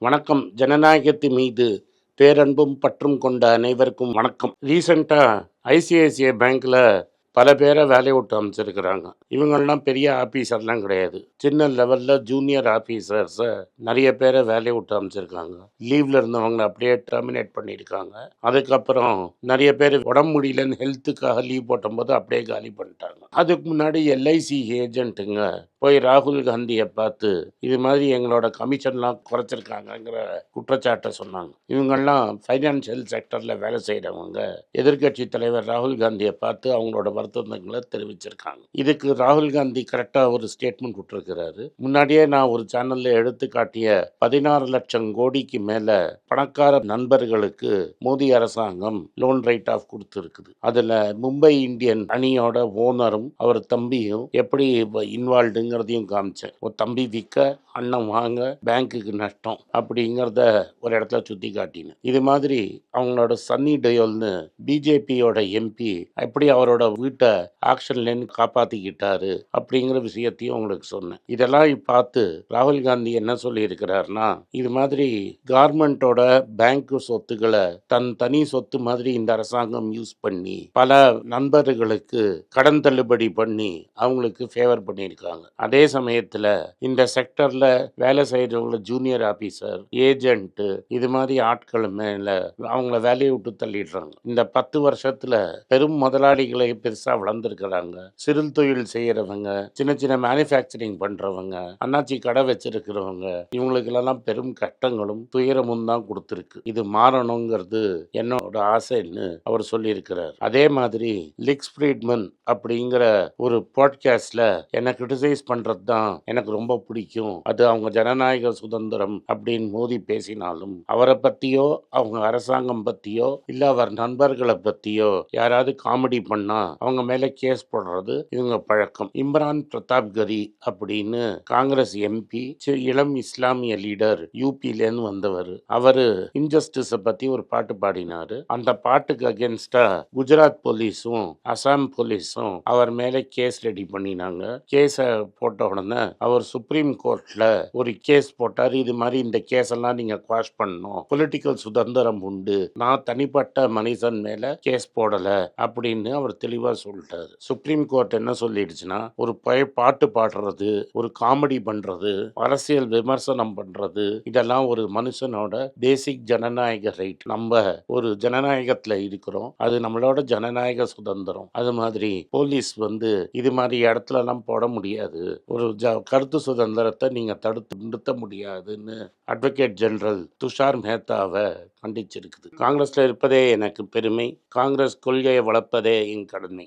வணக்கம். ஜனநாயகத்தின் மீது பேரன்பும் பற்றும் கொண்ட அனைவருக்கும் வணக்கம். ரீசெண்டாக ஐசிஐசிஐ பேங்க்கில் பல பேரை வேலையை விட்டு அமைச்சிருக்கிறாங்க. இவங்கெல்லாம் பெரிய ஆஃபீஸர்லாம் கிடையாது. சின்ன லெவலில் ஜூனியர் ஆஃபீஸர்ஸை நிறைய பேரை வேலையை விட்டு அமைச்சிருக்காங்க. லீவில் இருந்தவங்களை அப்படியே டெர்மினேட் பண்ணியிருக்காங்க. அதுக்கப்புறம் நிறைய பேர் உடம்பு முடியலன்னு ஹெல்த்துக்காக லீவ் போட்டும்போது அப்படியே காலி பண்ணிட்டாங்க. அதுக்கு முன்னாடி எல்ஐசி ஏஜென்ட்டுங்க போய் ராகுல் காந்தியை பார்த்து இது மாதிரி எங்களோட கமிஷன்லாம் குறைச்சிருக்காங்கங்கிற குற்றச்சாட்டை சொன்னாங்க. இவங்கெல்லாம் ஃபைனான்சியல் செக்டரில் வேலை செய்கிறவங்க எதிர்க்கட்சி தலைவர் ராகுல் காந்தியை பார்த்து அவங்களோட வருத்தங்களை தெரிவிச்சிருக்காங்க. இதுக்கு ராகுல் காந்தி கரெக்டாக ஒரு ஸ்டேட்மெண்ட் விட்டுருக்கிறாரு முன்னாடியே நான் ஒரு சேனலில் எடுத்து காட்டிய பதினாறு லட்சம் கோடிக்கு மேலே பணக்கார நண்பர்களுக்கு மோடி அரசாங்கம் லோன் ரைட் ஆஃப் கொடுத்துருக்குது. அதில் மும்பை இந்தியன் அணியோட ஓனரும் அவர் தம்பியும் எப்படி அப்படிங்கிறதையும் காமிச்சேன். ஒரு தம்பி விற்க அண்ணன் வாங்க பேங்க்குக்கு நஷ்டம் அப்படிங்கிறத ஒரு இடத்துல சுற்றி காட்டினேன். இது மாதிரி அவங்களோட சன்னி டயோல்னு பிஜேபியோட எம்பி எப்படி அவரோட வீட்டை ஆக்ஷன்லேருந்து காப்பாற்றிக்கிட்டாரு அப்படிங்கிற விஷயத்தையும் உங்களுக்கு சொன்னேன். இதெல்லாம் பார்த்து ராகுல் காந்தி என்ன சொல்லியிருக்கிறாருன்னா இது மாதிரி கார்மெண்ட்டோட பேங்க் சொத்துக்களை தன் தனி சொத்து மாதிரி இந்த அரசாங்கம் யூஸ் பண்ணி பல நண்பர்களுக்கு கடன் தள்ளுபடி பண்ணி அவங்களுக்கு ஃபேவர் பண்ணியிருக்காங்க. அதே சமயத்தில் இந்த செக்டரில் வேலை செய்கிறவங்கள ஜூனியர் ஆஃபீஸர் ஏஜென்ட்டு இது மாதிரி ஆட்கள் மேலே அவங்கள வேலையை விட்டு தள்ளிடுறாங்க. இந்த பத்து வருஷத்தில் பெரும் முதலாளிகளை பெருசாக வளர்ந்துருக்கிறாங்க. சிறு தொழில் செய்கிறவங்க சின்ன சின்ன மேனுஃபேக்சரிங் பண்ணுறவங்க அண்ணாச்சி கடை வச்சிருக்கிறவங்க இவங்களுக்கெல்லாம் பெரும் கஷ்டங்களும் துயரமும் தான் கொடுத்துருக்கு. இது மாறணுங்கிறது என்னோட ஆசைன்னு அவர் சொல்லியிருக்கிறார். அதே மாதிரி லிக்ஸ் ஃப்ரீட்மன் அப்படிங்கிற ஒரு பாட்காஸ்ட்ல என்னை கிரிட்டிசைஸ் பண்றது தான் எனக்கு ரொம்ப பிடிக்கும். அது அவங்க ஜனநாயக சுதந்திரம் அப்படின்னு மோதி பேசினாலும் அவரை பத்தியோ அவங்க அரசாங்கம் பத்தியோ இல்ல அவர் நண்பர்களை பத்தியோ யாராவது காமெடி பண்ணா அவங்க மேல கேஸ் போடுறது இவங்க பழக்கம். இம்ரான் பிரதாப் கரி அப்படின்னு காங்கிரஸ் எம்பி இளம் இஸ்லாமிய லீடர் யூபிலேருந்து வந்தவர். அவரு இன்ஜஸ்டிஸ பத்தி ஒரு பாட்டு பாடினாரு. அந்த பாட்டுக்கு அகேன்ஸ்டா குஜராத் போலீஸும் அசாம் போலீஸும் அவர் மேல கேஸ் ரெடி பண்ணினாங்க. கேஸை போட்ட உடனே அவர் சுப்ரீம் கோர்ட்ல ஒரு கேஸ் போட்டார். இது மாதிரி இந்த கேஸ் எல்லாம் நீங்க குவாஷ் பண்ணணும். பொலிட்டிக்கல் சுதந்திரம் உண்டு. நான் தனிப்பட்ட மனுஷன் மேல கேஸ் போடல அப்படின்னு அவர் தெளிவா சொல்லிட்டாரு. சுப்ரீம் கோர்ட் என்ன சொல்லிடுச்சுன்னா ஒரு பய பாட்டு பாடுறது ஒரு காமெடி பண்றது அரசியல் விமர்சனம் பண்றது இதெல்லாம் ஒரு மனுஷனோட பேசிக் ஜனநாயக ரைட் நம்ம ஒரு ஜனநாயகத்துல இருக்கிறோம். அது நம்மளோட ஜனநாயக சுதந்திரம். அது மாதிரி போலீஸ் வந்து இது மாதிரி இடத்துல எல்லாம் போட முடியாது. ஒரு ஜ கருத்து சுதந்திரத்தை நீங்க தடுத்து நிறுத்த முடியாதுன்னு அட்வொகேட் ஜெனரல் துஷார் மேத்தாவை கண்டிச்சிருக்குது. காங்கிரஸ்ல இருப்பதே எனக்கு பெருமை. காங்கிரஸ் கொள்கையை வளர்ப்பதே என் கடமை.